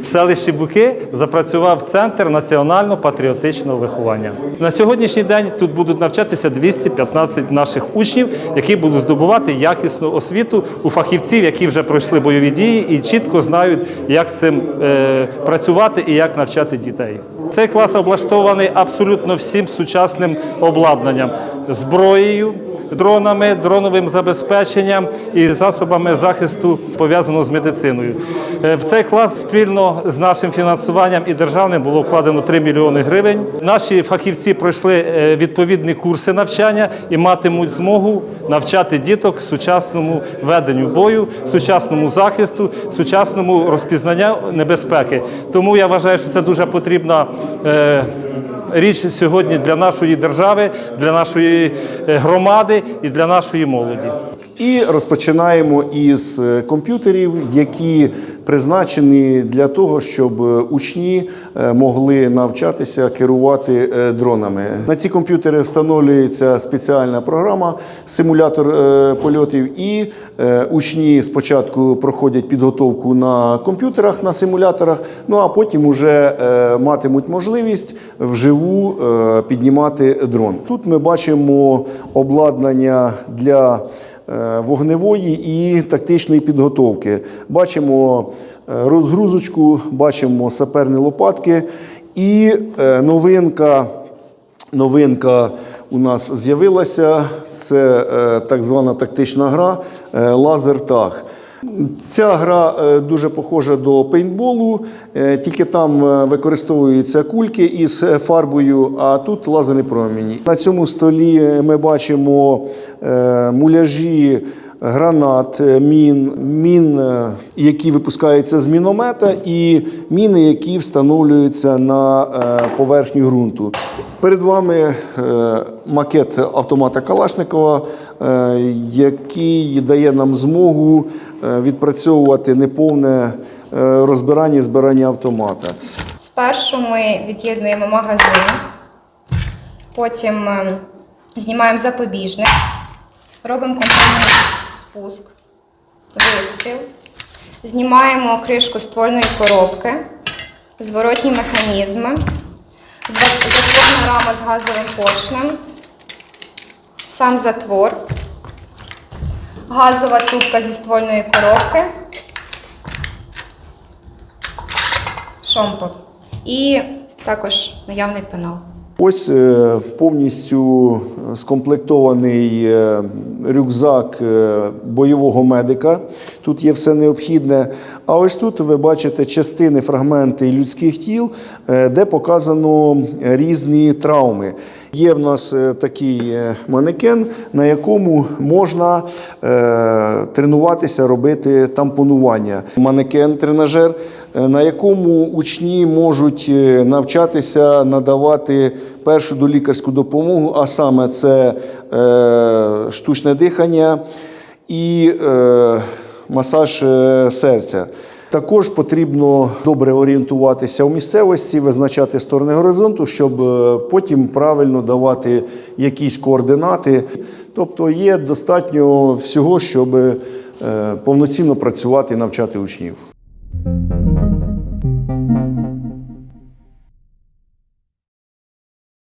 В селищі Буки запрацював центр національно-патріотичного виховання. На сьогоднішній день тут будуть навчатися 215 наших учнів, які будуть здобувати якісну освіту у фахівців, які вже пройшли бойові дії і чітко знають, як з цим е, працювати і як навчати дітей. Цей клас облаштований абсолютно всім сучасним обладнанням, зброєю, дронами, дроновим забезпеченням і засобами захисту пов'язаного з медициною. Е, В цей клас спільно з нашим фінансуванням і державним було вкладено 3 мільйони гривень. Наші фахівці пройшли е, відповідні курси навчання і матимуть змогу навчати діток сучасному веденню бою, сучасному захисту, сучасному розпізнанню небезпеки. Тому я вважаю, що це дуже потрібна. Річ сьогодні для нашої держави, для нашої е, громади і для нашої молоді. І розпочинаємо із е, комп'ютерів, які призначені для того, щоб е, учні е, могли навчатися керувати е, дронами. На ці комп'ютери встановлюється спеціальна програма, симулятор польотів, і учні спочатку проходять підготовку на комп'ютерах, на симуляторах, ну а потім вже матимуть можливість вживу піднімати дрон. Тут ми бачимо обладнання для вогневої і тактичної підготовки. Бачимо е, розгрузочку, бачимо саперні лопатки і е, новинка. Новинка у нас з'явилася. Це е, так звана тактична гра е, Лазертаг. Ця гра е, дуже похожа до пейнтболу, е, тільки там е, використовуються кульки із фарбою, а тут лазерні промені. На цьому столі ми бачимо муляжі гранат, е, мін, мін, е, які випускаються з міномета, і міни, які встановлюються на е, поверхню ґрунту. Перед вами макет автомата Калашникова, який дає нам змогу відпрацьовувати неповне розбирання і збирання автомата. Спершу ми від'єднуємо магазин, потім е, знімаємо запобіжник, робимо контрольний спуск, вистріл, знімаємо кришку ствольної коробки, зворотні механізми, зворотна рама з газовим поршнем, сам затвор, газова трубка зі ствольної коробки. шомпол. І також наявний пенал. Ось е, повністю скомплектований е, рюкзак е, бойового медика. Тут є все необхідне. А ось тут ви бачите частини, фрагменти людських тіл, е, де показано різні травми. Є в нас е, такий манекен, на якому можна тренуватися, робити тампонування. Манекен-тренажер, на якому учні можуть навчатися надавати першу долікарську допомогу, а саме це е, штучне дихання і е, масаж е, серця. Також потрібно добре орієнтуватися у місцевості, визначати сторони горизонту, щоб е, потім правильно давати якісь координати. Тобто є достатньо всього, щоб е, повноцінно працювати і навчати учнів.